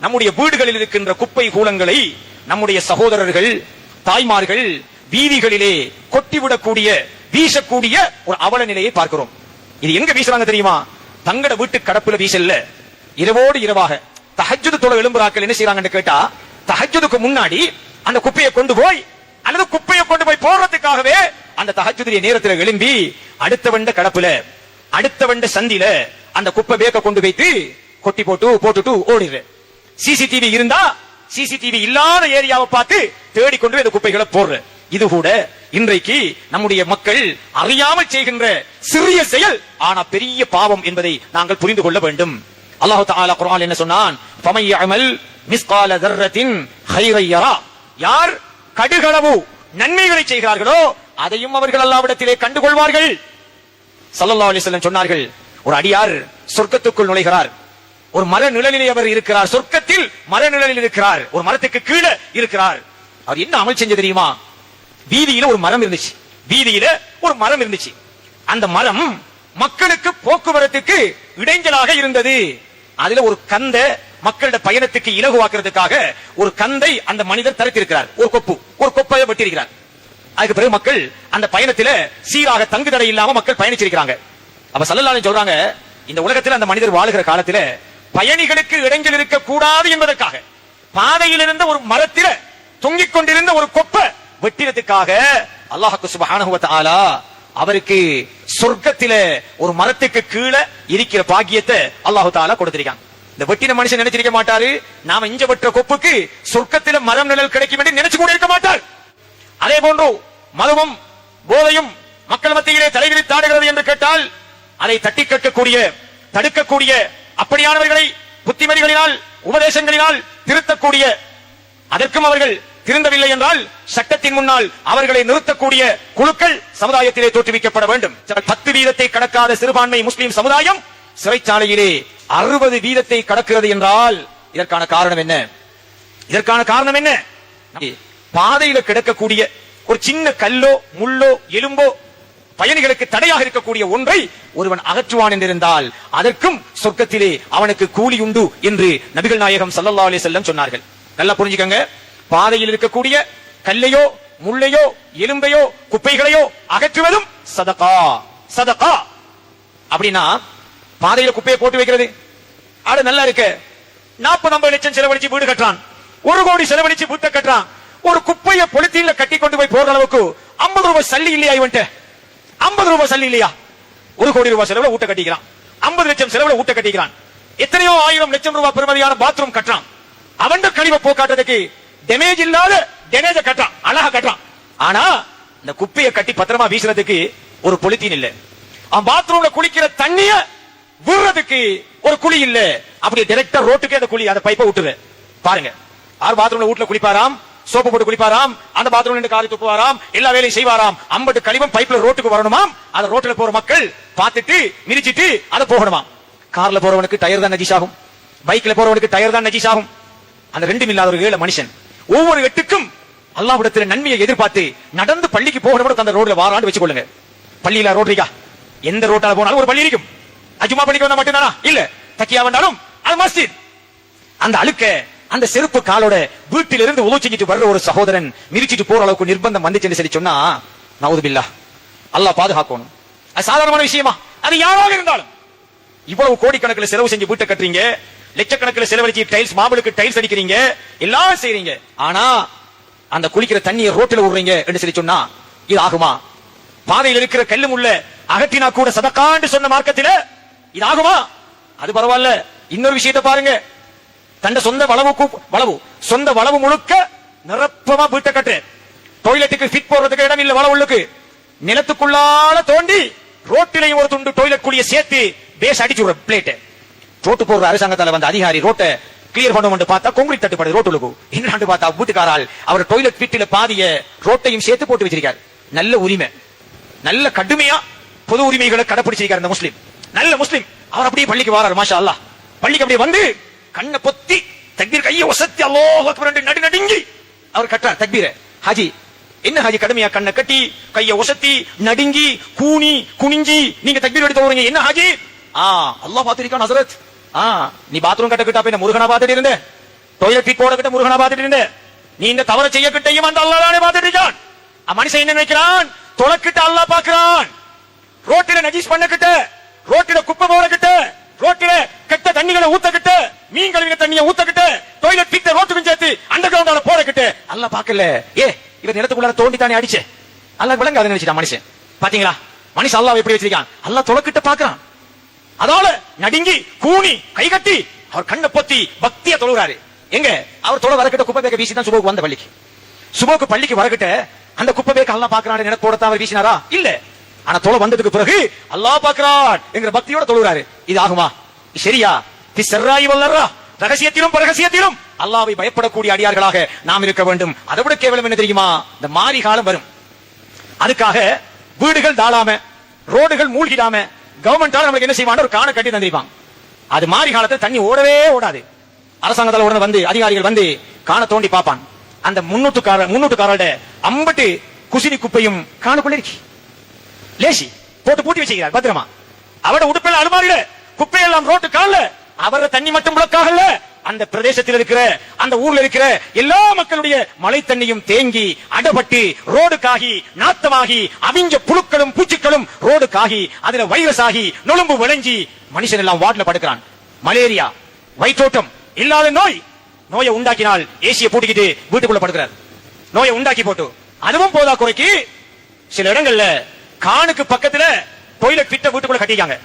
நம்முடைய வீடுகளில் இருக்கின்ற குப்பை கூலங்களை நம்முடைய சகோதரர்கள் தாய்மார்கள் வீதிகளிலே கொட்டிவிடக்கூடிய வீசக்கூடிய ஒரு அவல நிலையை பார்க்கிறோம். இது எங்க வீசுறாங்க தெரியுமா? தங்கட வீட்டு கடப்புல வீசல்ல. இரவோடு இரவாக. தஹஜ்ஜுது தொலை எழும்புறாக்கள் என்ன செய்யறாங்கன்னு கேட்டா தஹஜ்ஜுதுக்கு முன்னாடி அந்த குப்பையை கொண்டு போய் அல்லது குப்பையை கொண்டு போய் போடுறதுக்காகவே அந்த தஹஜ்ஜுடைய நேரத்துல எழும்பி அடுத்த வண்ட கடப்புல அடுத்த வண்ட சந்தில அந்த குப்பை பேக்க கொண்டு வைத்து கொட்டி போட்டு போட்டுட்டு ஓடிடுறேன். சிசிடிவி இருந்தா சிசிடிவி இல்லாத ஏரியாவை பார்த்து தேடிக்கொண்டு இந்த குப்பைகளை போடுற. இது கூட இன்றைக்கு நம்முடைய மக்கள் அறியாமல் செய்கின்ற சிறிய செயல். ஆனா பெரிய பாவம் என்பதை நாங்கள் புரிந்து கொள்ள வேண்டும். அல்லாஹு தாலா குரான் என்ன சொன்னான்? ஃபமை மிஸ்கால தர்ரத்தின் யார். கடுகளவு நன்மைகளை செய்கிறார்களோ அதையும் அவர்கள் அல்லாவிடத்திலே கண்டுகொள்வார்கள். ஸல்லல்லாஹு அலைஹி சொன்னார்கள். ஒரு அடியார் சொர்க்கத்துக்குள் நுழைகிறார். ஒரு மர நிழலிலே அவர் இருக்கிறார். சொர்க்கத்தில் மர நிழலில் இருக்கிறார். ஒரு மரத்துக்கு கீழே இருக்கிறார். அவர் என்ன அமல் செஞ்ச தெரியுமா? வீதியில ஒரு மரம் இருந்துச்சு. வீதியில ஒரு மரம் இருந்துச்சு. அந்த மரம் மக்களுக்கு போக்குவரத்துக்கு இடைஞ்சலாக இருந்தது. அதுல ஒரு கந்த மக்களோட பயணத்துக்கு இலகுவாக்குறதுக்காக ஒரு கந்தை அந்த மனிதர் தரத்திருக்கிறார். ஒரு கொப்பு. ஒரு கொப்பையை வெட்டியிருக்கிறார். அதுக்கு பிறகு மக்கள் அந்த பயணத்துல சீராக தங்கு தடை இல்லாம மக்கள் பயணிச்சிருக்கிறாங்க. அப்ப சல்லல்லாலும் சொல்றாங்க இந்த உலகத்துல அந்த மனிதர் வாழுகிற காலத்துல பயணிகளுக்கு இடைஞ்சல் இருக்கக்கூடாது என்பதற்காக பாதையில் இருந்த ஒரு மரத்தில தொங்கிக் கொண்டிருந்த ஒரு கொப்பை வெட்டினதுக்காக அல்லாஹுக்கு சுப்ஹானஹு அவருக்கு சொர்க்கத்தில ஒரு மரத்துக்கு கீழே இருக்கிற பாக்கியத்தை அல்லாஹு தாலா கொடுத்திருக்காங்க. இந்த வெட்டின மனுஷன் நினைச்சிருக்க மாட்டாரு நாம இஞ்ச வெற்ற கொப்புக்கு சொர்க்கத்தில மரம் நிழல் கிடைக்கும் என்று நினைச்சு கூட இருக்க மாட்டார். அதே போன்று மதுவும் போதையும் மக்கள் மத்தியிலே தலைவிரித்தாடுகிறது என்று கேட்டால் அதை தட்டி கேட்கக்கூடிய தடுக்கக்கூடிய அப்படியானவர்களை புத்திமதிகளினால் உபதேசங்களினால் திருத்தக்கூடிய அதற்கும் அவர்கள் திருந்தவில்லை என்றால் சட்டத்தின் முன்னால் அவர்களை நிறுத்தக்கூடிய குழுக்கள் சமுதாயத்திலே தோற்றுவிக்கப்பட வேண்டும். பத்து வீதத்தை கடக்காத சிறுபான்மை முஸ்லிம் சமுதாயம் சிறைச்சாலையிலே அறுபது வீதத்தை கடக்கிறது என்றால் இதற்கான காரணம் என்ன? இதற்கான காரணம் என்ன? பாதையில கிடக்கக்கூடிய ஒரு சின்ன கல்லோ முள்ளோ எலும்போ பயணிகளுக்கு தடையாக இருக்கக்கூடிய ஒன்றை ஒருவன் அகற்றுவான் என்றிருந்தால் அதற்கும் சொர்க்கத்திலே அவனுக்கு கூலி உண்டு என்று நபிகள் நாயகம் சல்லா அலி செல்லம் சொன்னார்கள். நல்லா புரிஞ்சுக்கங்க. பாதையில் இருக்கக்கூடிய கல்லையோ முள்ளையோ எலும்பையோ குப்பைகளையோ அகற்றுவதும் சதகா சதகா. அப்படின்னா பாதையில குப்பையை போட்டு வைக்கிறது. அட நல்லா இருக்கு. நாற்பது ஐம்பது லட்சம் செலவழிச்சு வீடு கட்டுறான். ஒரு கோடி செலவழிச்சு புத்த கட்டுறான். ஒரு குப்பையை பொலித்தீன்ல கட்டி கொண்டு போய் போற அளவுக்கு ஐம்பது ரூபாய் சல்லி இல்லையா இவன்ட்டு ஐம்பது ரூபாய் சல்லி இல்லையா? ஒரு கோடி ரூபாய் செலவுல ஊட்ட கட்டிக்கிறான். ஐம்பது லட்சம் செலவுல ஊட்ட கட்டிக்கிறான். எத்தனையோ ஆயிரம் லட்சம் ரூபாய் பெருமதியான பாத்ரூம் கட்டுறான். அவன் கழிவை போக்காட்டுறதுக்கு டேமேஜ் இல்லாத டேமேஜ கட்டுறான். அழகா கட்டுறான். ஆனா இந்த குப்பையை கட்டி பத்திரமா வீசுறதுக்கு ஒரு பொலித்தீன் இல்ல. அவன் பாத்ரூம்ல குளிக்கிற தண்ணிய விடுறதுக்கு ஒரு குழி இல்ல. அப்படி டைரக்டா ரோட்டுக்கே அந்த குழி அந்த பைப்பை விட்டுரு. பாருங்க. யார் பாத்ரூம்ல வீட்டுல குளிப்பாராம்? சோப்பு போட்டு குளிப்பாராம் அந்த பாத்ரூம்ல நின்று காரி துப்புவாராம் எல்லா வேலையும் செய்வாராம். அம்பட்டு கழிவம் பைப்ல ரோட்டுக்கு வரணுமாம்? அந்த ரோட்ல போற மக்கள் பார்த்துட்டு மிதிச்சிட்டு அதை போகணுமாம். கார்ல போறவனுக்கு டயர் தான் நஜீஸ் ஆகும். பைக்ல போறவனுக்கு டயர் தான் நஜீஸ் ஆகும். அந்த ரெண்டும் இல்லாத ஒரு ஏழை மனுஷன். ஒவ்வொரு எட்டுக்கும் அல்லாஹ்விடத்தில் நன்மையை எதிர்பார்த்து நடந்து பள்ளிக்கு போகணும் அந்த ரோட்ல வாரான்னு வச்சுக்கொள்ளுங்க. பள்ளியில ரோட்ரிக்கா எந்த ரோட்டால போனாலும் ஒரு பள்ளி இருக்கும். அஜுமா பள்ளிக்கு வந்தா மட்டும்தானா? இல்ல. தக்கியா வந்தாலும் அது மஸ்ஜித். அந்த அழுக்க அந்த செருப்பு காலோட வீட்டிலிருந்து உதவு செஞ்சுட்டு வர்ற ஒரு சகோதரன் மிதிச்சிட்டு போற அளவுக்கு நிர்பந்தம் வந்துச்சுன்னு சொல்லி சொன்னா நவுது பில்லா பாதுகாக்கணும். அது சாதாரணமான விஷயமா? அது யாராக இருந்தாலும். இவ்வளவு கோடிக்கணக்கில் செலவு செஞ்சு வீட்டை கட்டுறீங்க லட்சக்கணக்கில் செலவழிச்சு டைல்ஸ் மாபிளுக்கு டைல்ஸ் அடிக்கிறீங்க எல்லாம் செய்றீங்க. ஆனா அந்த குளிக்கிற தண்ணியை ரோட்டில் விடுறீங்க என்று சொல்லி சொன்னா இது ஆகுமா? பாதையில் இருக்கிற கல்லு முள்ள அகற்றினா கூட சதக்காண்டு சொன்ன மார்க்கத்தில் இது ஆகுமா? அது பரவாயில்ல. இன்னொரு விஷயத்தை பாருங்க தண்ட சொந்த வளவு கூப்- வளவு. சொந்த வளவு முழுக்க நிரப்பமா வீட்டை கட்டு. டொய்லெட்டுக்கு ஃபிட் போடுறதுக்கு இடம் இல்ல வளவுள்ளுக்கு நிலத்துக்குள்ளால தோண்டி ரோட்டிலையும் ஒரு துண்டு டொய்லெட் குழிய சேர்த்து பேஸ் அடிச்சு விடுற பிளேட் ரோட்டு போடுற அரசாங்கத்தால வந்த அதிகாரி ரோட்டை கிளியர் பண்ணுவோம் பார்த்தா கொங்கிரீட் தட்டுப்பாடு ரோட்டுக்கு என்னன்னு பார்த்தா வீட்டுக்காரால் அவர் டொய்லெட் ஃபிட்டில பாதிய ரோட்டையும் சேர்த்து போட்டு வச்சிருக்காரு. நல்ல உரிமை. நல்ல கடுமையா பொது உரிமைகளை கடைபிடிச்சிருக்காரு இந்த முஸ்லிம். நல்ல முஸ்லீம். அவர் அப்படியே பள்ளிக்கு வராரு மாஷா அல்லாஹ் பள்ளிக்கு அப்படியே வந்து கண்ணை பொத்தி தக்பீர் கையை ஒசத்தி அல்லாஹ் அக்பர் நடு நடுங்கி அவர் கட்டார் தக்பீர ஹாஜி என்ன ஹாஜி கடுமையா கண்ணை கட்டி கையை ஒசத்தி நடுங்கி கூனி குனிஞ்சி நீங்க தக்பீர் எடுத்து வரீங்க என்ன ஹாஜி? ஆ அல்லாஹ் பாத்திருக்கான் ஹசரத். ஆ நீ பாத்ரூம் கட்ட கிட்ட போய் முருகனா பாத்துட்டு இருந்த? டொய்லெட் போட கிட்ட முருகனை பார்த்துட்டு இருந்த? நீ இந்த தவறை செய்ய கிட்டையும் அந்த அல்லாஹ் பாத்துட்டு இருக்கான். மனுஷன் என்ன நினைக்கிறான்? தொலைக்கிட்ட அல்லாஹ் பாக்குறான் ரோட்டில நஜீஸ் பண்ண கிட்ட ரோட்டில குப்பை போட கிட்ட ரோட்டில கெட்ட தண்ணிகளை ஊத்த கிட்ட மீன் கழுவின தண்ணியை ஊத்தக்கிட்டு கிட்ட டொய்லெட் பிட்ட ரோட்டுக்கும் சேர்த்து அண்டர் கிரவுண்டால போட கிட்ட அல்லாஹ் ஏ இவர் நிலத்துக்குள்ளார தோண்டி தானே அடிச்சே. அல்லாஹ் விளங்காத நினைச்சிட்டான் மனுஷன். பாத்தீங்களா? மனுஷன் அல்லாவை எப்படி வச்சிருக்கான்? அல்ல தொலைக்கிட்ட பாக்குறான் அதோட நடுங்கி கூனி கை கட்டி அவர் கண்ணை பொத்தி பக்தியா தொழுகிறாரு. எங்க? அவர் தொலை வரக்கிட்ட குப்பை பேக்க வீசி தான் சுபோக்கு வந்த பள்ளிக்கு. சுபோக்கு பள்ளிக்கு வரக்கிட்ட அந்த குப்பை பேக்க அல்லா பாக்குறாரு நினைப்போட அவர் வீசினாரா? இல்ல. ஆனா தொலை வந்ததுக்கு பிறகு அல்லாஹ் பாக்குறான் என்கிற பக்தியோட தொழுகிறாரு. இது ஆகுமா? சரியா? ரகசியத்திலும் பரகசியத்திலும். அல்லாவை பயப்படக்கூடிய அடியார்களாக நாம் இருக்க வேண்டும். அதை விட கேவலம் என்ன தெரியுமா? இந்த மாறி காலம் வரும். அதுக்காக வீடுகள் தாழாம ரோடுகள் மூழ்கிடாம கவர்மெண்டால நமக்கு என்ன செய்வாங்க ஒரு காண கட்டி தந்திருப்பாங்க. அது மாறி காலத்துல தண்ணி ஓடவே ஓடாது. அரசாங்கத்தால உடனே வந்து அதிகாரிகள் வந்து காண தோண்டி பார்ப்பான் அந்த முன்னூட்டுக்கார முன்னூட்டுக்காரோட அம்பட்டு குசினி குப்பையும் காணுக்குள்ள இருக்கு. லேசி போட்டு பூட்டி வச்சுக்கிறார் பத்திரமா. அவட உடுப்பில் அலுமாரியில குப்பையெல்லாம் ரோட்டு காலில் அவர தண்ணி மட்டும் முழக்காகல அந்த பிரதேசத்தில் இருக்கிற அந்த ஊர்ல இருக்கிற எல்லா மக்களுடைய மழை தண்ணியும் தேங்கி அடபட்டு ரோடுக்காகி நாத்தமாகி அவிஞ்ச புழுக்களும் பூச்சிகளும் காகி அதுல வைரஸ் ஆகி நுழும்பு விளைஞ்சி மனுஷன் எல்லாம் வார்டில் படுக்கிறான். மலேரியா வயிற்றோட்டம் இல்லாத நோய். நோயை உண்டாக்கினால் ஏசியை பூட்டிக்கிட்டு வீட்டுக்குள்ள படுக்கிறார். நோயை உண்டாக்கி போட்டு. அதுவும் போதா குறைக்கு சில இடங்கள்ல கானுக்கு பக்கத்துல டொய்லெட் பிட்ட வீட்டுக்குள்ள கட்டிக்காங்க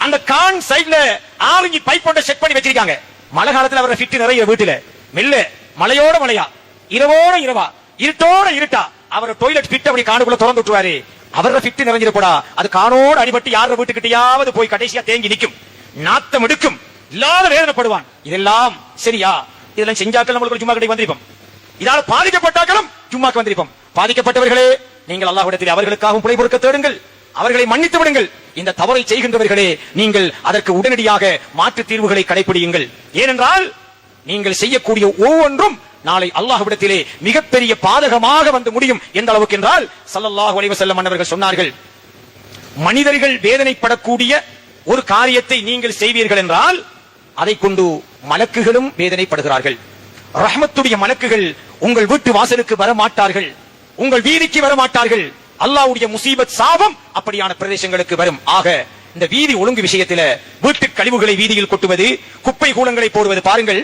அந்த கான் சைடுல ஆரஞ்சு பைப் ஒன்றை செட் பண்ணி வச்சிருக்காங்க. மழை காலத்துல அவரை ஃபிட் நிறைய வீட்டுல. மெல்ல மழையோட மழையா? இரவோட இரவா? இருட்டோட இருட்டா? அவர் டொய்லெட் ஃபிட் அப்படி காணுக்குள்ள திறந்து விட்டுருவாரு. அவர ஃபிட் நிறைஞ்சிருப்படா அது காணோட அடிபட்டு யார வீட்டுக்கிட்டையாவது போய் கடைசியா தேங்கி நிற்கும். நாத்தம் எடுக்கும். இல்லாத வேதனைப்படுவான். இதெல்லாம் சரியா? இதெல்லாம் செஞ்சாக்கள் நம்மளுக்கு சும்மா கடை வந்திருப்போம். இதால பாதிக்கப்பட்டாக்களும் சும்மாக்கு வந்திருப்போம். பாதிக்கப்பட்டவர்களே நீங்கள் அல்லாஹ்விடத்தில் அவர்களுக்காகவும் பிழை பொறுக்க தேடுங்கள். அவர்களை மன்னித்து விடுங்கள். இந்த தவறை செய்கின்றவர்களே நீங்கள் அதற்கு உடனடியாக மாற்று தீர்வுகளை கடைபிடியுங்கள் ஏனென்றால் நீங்கள் செய்யக்கூடிய ஒவ்வொன்றும் நாளை அல்லாஹ்விடத்திலே மிகப்பெரிய பாதகமாக வந்து முடியும். எந்த அளவுக்கு என்றால் சல்லல்லாஹு அலைவ செல்லம் மன்னர்கள் சொன்னார்கள் மனிதர்கள் வேதனைப்படக்கூடிய ஒரு காரியத்தை நீங்கள் செய்வீர்கள் என்றால் அதை கொண்டு மலக்குகளும் வேதனைப்படுகிறார்கள். ரஹமத்துடைய மலக்குகள் உங்கள் வீட்டு வாசலுக்கு வர மாட்டார்கள் உங்கள் வீதிக்கு வர மாட்டார்கள் அல்லாவுடைய முசீபத் சாபம் அப்படியான பிரதேசங்களுக்கு வரும். ஆக இந்த வீதி ஒழுங்கு விஷயத்தில வீட்டு கழிவுகளை வீதியில் கொட்டுவது குப்பை கூலங்களை போடுவது பாருங்கள்.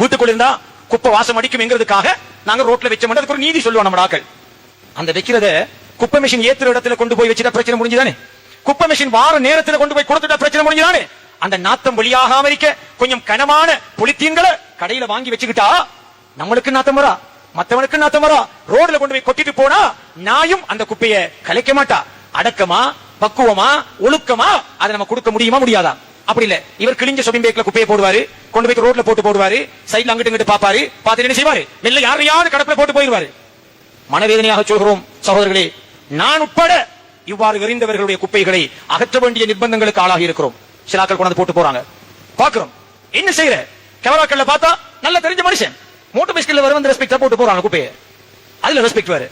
வீட்டுக்குள்ள இருந்தா குப்பை வாசம் அடிக்கும்ங்கிறதுக்காக நாங்க ரோட்ல வச்சோம். அதுக்கு ஒரு நீதி சொல்லுவோம் நம்ம ஆக்கள் அந்த வைக்கிறத குப்பை மிஷின் ஏத்துற இடத்துல கொண்டு போய் வச்சுட்டா பிரச்சனை முடிஞ்சுதானே? குப்பை மிஷின் வார நேரத்துல கொண்டு போய் கொடுத்துட்டா பிரச்சனை முடிஞ்சுதானே? அந்த நாத்தம் வெளியாகாம இருக்க கொஞ்சம் கனமான பொலித்தீன்களை கடையில வாங்கி வச்சுக்கிட்டா நம்மளுக்கு நாத்தம் வரா? மத்தவனுக்கு நாத்தம் வரா ரோட்ல கொண்டு போய் கொட்டிட்டு போனா நாயும் அந்த குப்பையை கலைக்க மாட்டா. அடக்கமா பக்குவமா ஒழுக்கமா அதை நம்ம கொடுக்க முடியுமா முடியாதா? அப்படி இல்ல. இவர் கிழிஞ்ச சொபின் பேக்ல குப்பையை போடுவாரு கொண்டு போய் ரோட்ல போட்டு போடுவாரு சைடுல அங்கிட்டு இங்கிட்டு பாப்பாரு பார்த்துட்டு என்ன செய்வாரு? மெல்ல யாரையாவது கடப்புல போட்டு போயிருவாரு மனவேதனையாக சொல்கிறோம் சகோதரர்களே நான் உட்பட இவ்வாறு எறிந்தவர்களுடைய குப்பைகளை அகற்ற வேண்டிய நிர்பந்தங்களுக்கு ஆளாகி இருக்கிறோம். சிலாக்கள் கொண்டாந்து போட்டு போறாங்க. பாக்குறோம் என்ன செய்யற? கேமராக்கள்ல பார்த்தா நல்ல தெரிஞ்ச மனுஷன். மோட்டர் பைஸ்கல்ல வர வந்து ரெஸ்பெக்டா போட்டு போறாங்க குப்பையை. அதுல ரெஸ்பெக்ட் வேற.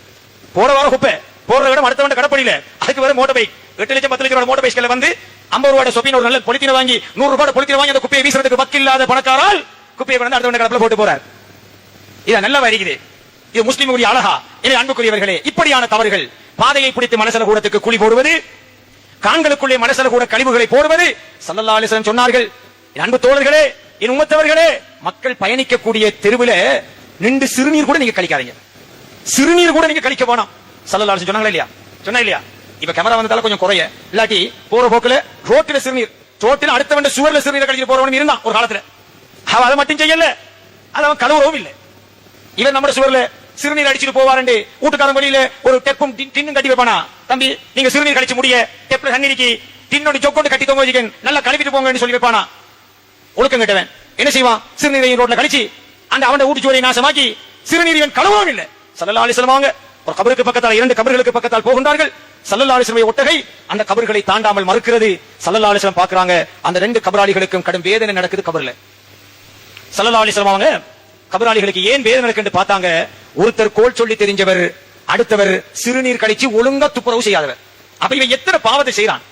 போற வாரம் குப்பை போற இடம் அடுத்த கடப்படியில. அதுக்கு வேற மோட்டர் பைக் எட்டு லட்சம் பத்து லட்சம் மோட்டர் பைஸ்கல்ல வந்து ஐம்பது ரூபாய் சொப்பின் ஒரு நல்ல பொலித்தின வாங்கி நூறு ரூபாய் பொலித்தின வாங்கி அந்த குப்பையை வீசுறதுக்கு வக்கு இல்லாத பணக்காரால் குப்பையை வந்து அடுத்த வண்ட போட்டு போறார். இது நல்லா வருகிறது இது முஸ்லிமுடைய அழகா. எனவே அன்புக்குரியவர்களே இப்படியான தவறுகள் பாதையை பிடித்து மனசல கூடத்துக்கு குழி போடுவது காண்களுக்குள்ளே மனசல கூட கழிவுகளை போடுவது சல்லல்லா அலிஸ்லம் சொன்னார்கள். அன்பு தோழர்களே என் உம்மத்தவர்களே மக்கள் பயணிக்கக்கூடிய தெருவில் நின்று சிறுநீர் கூட நீங்க கழிக்காதீங்க. சிறுநீர் கூட நீங்க கழிக்க வேணாம். சல்லல்லா சொன்னாங்களா இல்லையா? சொன்னா இல்லையா? இப்ப கேமரா வந்ததால கொஞ்சம் குறைய. இல்லாட்டி போற போக்குல ரோட்டில சிறுநீர் ரோட்டில அடுத்த வண்ட சுவர்ல சிறுநீர் கழிக்க போறவனும் இருந்தான் ஒரு காலத்துல. அவன் அதை மட்டும் செய்யல. அது அவன் கழுவுறவும் இல்லை. இவன் நம்ம சுவர்ல சிறுநீர் அடிச்சுட்டு போவாரண்டு வீட்டுக்காரன் வழியில ஒரு டெப்பும் டின்னும் கட்டி வைப்பானா? தம்பி நீங்க சிறுநீர் கழிச்சு முடிய டெப்ல தண்ணீருக்கு டின்னோட சொக்கொண்டு கட்டி தொங்க வச்சுக்கன் நல்லா கழுவிட்டு போங்கன்னு சொல்லி வைப்பானா? ஒழுக்கம் கட்டவன். என்ன செய்வான்? சிறுநீரையின் ரோட்ல கழிச்சு அந்த அவன் ஊட்டுச்சுவரை நாசமாக்கி சிறுநீர் இவன் கழுவவும் இல்லை சல்லல்லா அலிஸ்லாம் ஒரு கபருக்கு பக்கத்தால் இரண்டு கபர்களுக்கு பக்கத்தால் போகின்றார்கள். சல்லல்லா அலிஸ்லமை ஒட்டகை அந்த கபர்களை தாண்டாமல் மறுக்கிறது. சல்லல்லா பாக்குறாங்க அந்த ரெண்டு கபராளிகளுக்கும் கடும் வேதனை நடக்குது கபர்ல. சல்லல்லா அலிஸ்லாம் அவங்க கபராளிகளுக்கு ஏன் வேதனை நடக்குன்னு பார்த்தாங்க. ஒருத்தர் கோல் சொல்லி தெரிஞ்சவர் அடுத்தவர் சிறுநீர் கழிச்சு ஒழுங்கா துப்புரவு செய்யாதவர். அப்ப இவன் எத்தனை பாவத்தை செய்யறான்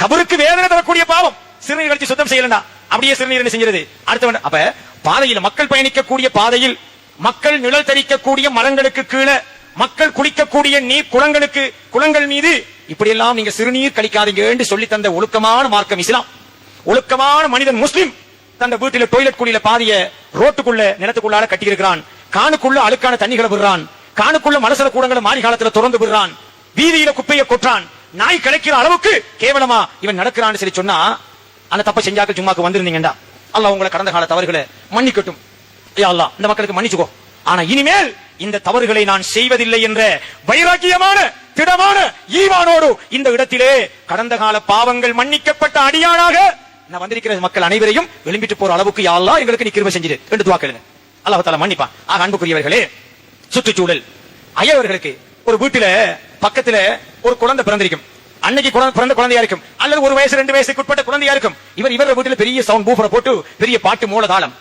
கபருக்கு வேதனை தரக்கூடிய பாவம். சிறுநீர் கழிச்சு சுத்தம் செய்யலன்னா அப்படியே சிறுநீர் என்ன செஞ்சிருது? அடுத்தவன் அப்ப பாதையில் மக்கள் பயணிக்கக்கூடிய பாதையில் மக்கள் நிழல் தரிக்கக்கூடிய மரங்களுக்கு கீழே மக்கள் குளிக்கக்கூடிய நீர் குளங்களுக்கு குளங்கள் மீது இப்படியெல்லாம் நீங்க சிறுநீர் கழிக்காதீங்க என்று சொல்லி தந்த ஒழுக்கமான மார்க்கம் இஸ்லாம். ஒழுக்கமான மனிதன் முஸ்லிம். தந்த வீட்டில டொய்லெட் குழியில பாதிய ரோட்டுக்குள்ள நிலத்துக்குள்ளால கட்டி இருக்கிறான் காணுக்குள்ள அழுக்கான தண்ணிகளை விடுறான். காணுக்குள்ள மலசல கூடங்களை மாறி காலத்துல திறந்து விடுறான். வீதியில குப்பையை கொற்றான் நாய் கிடைக்கிற அளவுக்கு கேவலமா இவன் நடக்கிறான்னு சொல்லி சொன்னா அந்த தப்ப செஞ்சாக்கள் சும்மாக்கு வந்திருந்தீங்கடா அல்ல உங்களை கடந்த கால தவறுகளை மன்னிக்கட்டும். அல்லா இந்த மக்களுக்கு மன்னிச்சுக்கோ. ஆனா இனிமேல் இந்த தவறுகளை நான் செய்வதில்லை என்ற வைராக்கியமான திடமான ஈவானோடு இந்த இடத்திலே கடந்த கால பாவங்கள் மன்னிக்கப்பட்ட அடியானாக நான் வந்திருக்கிற மக்கள் அனைவரையும் விளம்பிட்டு போற அளவுக்கு யா எங்களுக்கு நீ கிருமை செஞ்சிரு. என்று துவாக்கல அல்லாஹால மன்னிப்பான். ஆக அன்புக்குரியவர்களே சுற்றுச்சூழல் அயவர்களுக்கு ஒரு வீட்டுல பக்கத்துல ஒரு குழந்தை பிறந்திருக்கும். அன்னைக்கு பிறந்த குழந்தையா இருக்கும். அல்லது ஒரு வயசு ரெண்டு வயசுக்கு உட்பட்ட குழந்தையா இருக்கும். இவர் இவர் வீட்டுல பெரிய சவுண்ட் பூஃபரை போட்டு பெரிய பாட்டு மூலதாளம்.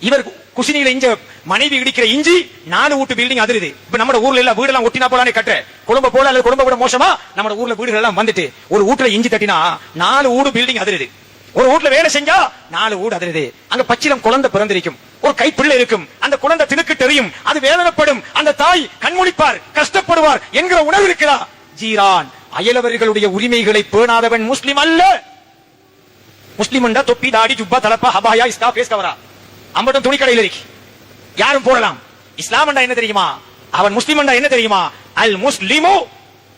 இவர் குசினியில இஞ்ச மனைவி இடிக்கிற இஞ்சி நாலு வீட்டு பில்டிங் அதிருது. இப்ப நம்ம ஊர்ல எல்லாம் வீடு எல்லாம் ஒட்டினா போலானே கட்டுற. குடும்ப போல அல்லது குடும்ப கூட மோசமா நம்ம ஊர்ல வீடுகள் எல்லாம் வந்துட்டு ஒரு வீட்டுல இஞ்சி தட்டினா நாலு வீடு பில்டிங் அதிருது. ஒரு வீட்டுல வேலை செஞ்சா நாலு வீடு அதிருது. அங்க பச்சிலம் குழந்தை பிறந்திருக்கும். ஒரு கைப்பிள்ளை இருக்கும். அந்த குழந்தை திணுக்கு தெரியும். அது வேதனைப்படும். அந்த தாய் கண்முழிப்பார் கஷ்டப்படுவார் என்கிற உணர்வு இருக்கிறா ஜீரான். அயலவர்களுடைய உரிமைகளை பேணாதவன் முஸ்லிம் அல்ல. முஸ்லிம் தொப்பி தாடி ஜுப்பா தலப்பா ஹபாயா இஸ்கா பேஸ் கவரா. அம்பட்டும் துணி கடையில் இருக்கு. யாரும் போடலாம். இஸ்லாம் என்ன தெரியுமா? அவன் முஸ்லிம் என்ன தெரியுமா? அல் முஸ்லிமு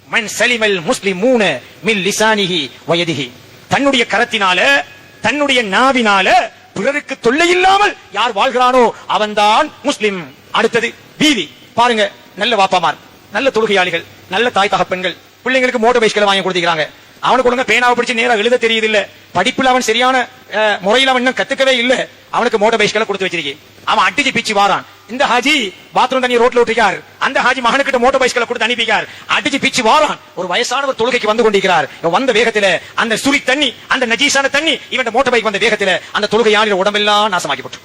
மன் சலிமல் முஸ்லிமூன மில் லிசானிஹி வயதிஹி. தன்னுடைய கரத்தினால தன்னுடைய நாவினால பிறருக்கு தொல்லை இல்லாமல் யார் வாழ்கிறானோ அவன்தான் முஸ்லிம். அடுத்தது வீதி. பாருங்க நல்ல வாப்பாமார் நல்ல தொழுகையாளிகள் நல்ல தாய் தகப்பெண்கள் பிள்ளைங்களுக்கு மோட்டர் பைஸ்களை வாங்கி கொடுத்துக்கிறாங்க. அவனுக்கு ஒழுங்கா பேனாவை பிடிச்சு நேரம் எழுத தெரியுது இல்ல படிப்புல அவன் சரியான அஹ், முறையில் அவன் இன்னும் கத்துக்கவே இல்ல. அவனுக்கு மோட்டர் பைஸ்களை கொடுத்து வச்சிருக்கேன் அவன் அடிச்சு பிச்சு வாரான். இந்த ஹாஜி பாத்ரூம் தண்ணி ரோட்ல விட்டுருக்கார். அந்த ஹாஜி மகனுக்கிட்ட மோட்டர் பைஸ்களை கொடுத்து அனுப்பிக்கார் அடிச்சு பிச்சு வாரான். ஒரு வயசானவர் தொழுகைக்கு வந்து கொண்டிருக்கிறார். இவன் வந்த வேகத்துல அந்த சுரி தண்ணி அந்த நஜீஸான தண்ணி இவன் மோட்டர் பைக் வந்த வேகத்துல அந்த தொழுகையாளின் உடம்பெல்லாம் நாசமாக்கி போட்டு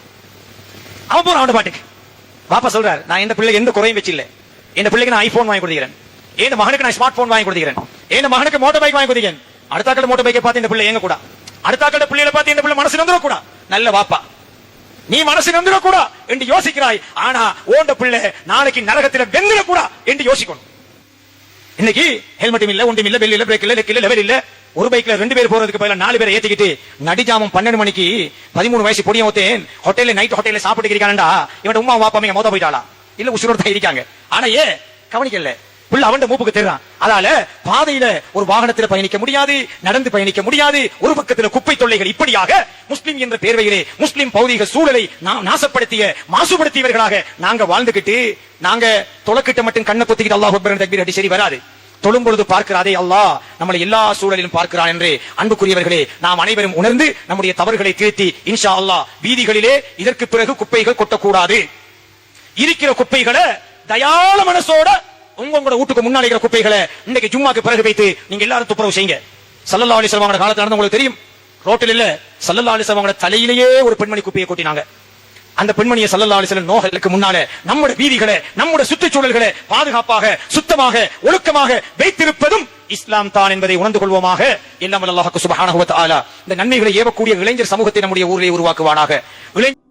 அவன் போறான் அவன் பாட்டுக்கு. பாப்பா சொல்றாரு நான் எந்த பிள்ளை எந்த குறையும் வச்சு இல்ல என் பிள்ளைக்கு நான் ஐபோன் வாங்கி கொடுக்கிறேன். என் மகனுக்கு நான் ஸ்மார்ட் போன் வாங்கி கொடுக்கிறேன். என் மகனுக்கு மோட்டர் பைக் வாங்கி கொடுக்கிறேன். அடுத்தாக்கள் மோட்டர் பைக்கை பார்த்து இந்த பிள்ளை எங்க கூட அடுத்தாக்கள் பிள்ளைகளை பார்த்து இந்த பிள்ளை மனசு நந்துட கூட நல்ல வாப்பா. நீ மனசு நந்துட கூட என்று யோசிக்கிறாய். ஆனா ஓண்ட பிள்ளை நாளைக்கு நரகத்தில் வெந்துட கூட என்று யோசிக்கணும். இன்னைக்கு ஹெல்மெட்டும் இல்ல ஒன்றும் இல்ல பெல் இல்ல பிரேக் இல்ல லெக் இல்ல லெவல் இல்ல. ஒரு பைக்ல ரெண்டு பேர் போறதுக்கு பதிலாக நாலு பேரை ஏத்திக்கிட்டு நடிஜாமம் பன்னெண்டு மணிக்கு பதிமூணு வயசு பொடியும் ஒத்தேன் ஹோட்டல்ல நைட் ஹோட்டல்ல சாப்பிட்டு இருக்கானடா. இவன் உமா வாப்பாமைங்க மோத போயிட்டாளா? இல்ல உசுரோட தான் இருக்காங்க. ஆனா ஏ கவனிக்கல. பிள்ளை அவன் மூப்புக்கு தெரிறான் அதால பாதையில ஒரு வாகனத்தில் பயணிக்க முடியாது நடந்து பயணிக்க முடியாது ஒரு பக்கத்துல குப்பை தொல்லைகள் இப்படியாக முஸ்லிம் என்ற பேர்வையிலே முஸ்லிம் பௌதிக சூழலை நாசப்படுத்திய மாசுபடுத்தியவர்களாக நாங்க வாழ்ந்துகிட்டு நாங்க தொலைக்கிட்ட மட்டும் கண்ணை பொத்திக்கிட்டு அல்லாஹ் தக்பீர் அடி சரி வராது. தொழும் பொழுது பார்க்கிறாதே அல்லாஹ் நம்மளை எல்லா சூழலிலும் பார்க்கிறான் என்று அன்புக்குரியவர்களே நாம் அனைவரும் உணர்ந்து நம்முடைய தவறுகளை திருத்தி இன்ஷா அல்லாஹ் வீதிகளிலே இதற்கு பிறகு குப்பைகள் கொட்டக்கூடாது. இருக்கிற குப்பைகளை தயாள மனசோட உங்க உங்களோட வீட்டுக்கு முன்னாடி இருக்கிற குப்பைகளை இன்னைக்கு ஜும்மாக்கு பிறகு வைத்து நீங்க எல்லாரும் துப்புரவு செய்யுங்க. சல்லல்லா அலி அவங்களோட காலத்துல நடந்து உங்களுக்கு தெரியும். ரோட்டில் இல்ல சல்லல்லா அலி அவங்களோட தலையிலேயே ஒரு பெண்மணி குப்பையை கொட்டினாங்க. அந்த பெண்மணியை சல்லல்லா அலிஸ்லாம் நோகலுக்கு முன்னால நம்முடைய வீதிகளை நம்முடைய சுற்றுச்சூழல்களை பாதுகாப்பாக சுத்தமாக ஒழுக்கமாக வைத்திருப்பதும் இஸ்லாம் தான் என்பதை உணர்ந்து கொள்வோமாக. எல்லாம் அல்லாஹ் சுபஹானஹு வ இந்த நன்மைகளை ஏவக்கூடிய இளைஞர் சமூகத்தை நம்முடைய ஊரிலே உருவாக்குவானாக. இளைஞர்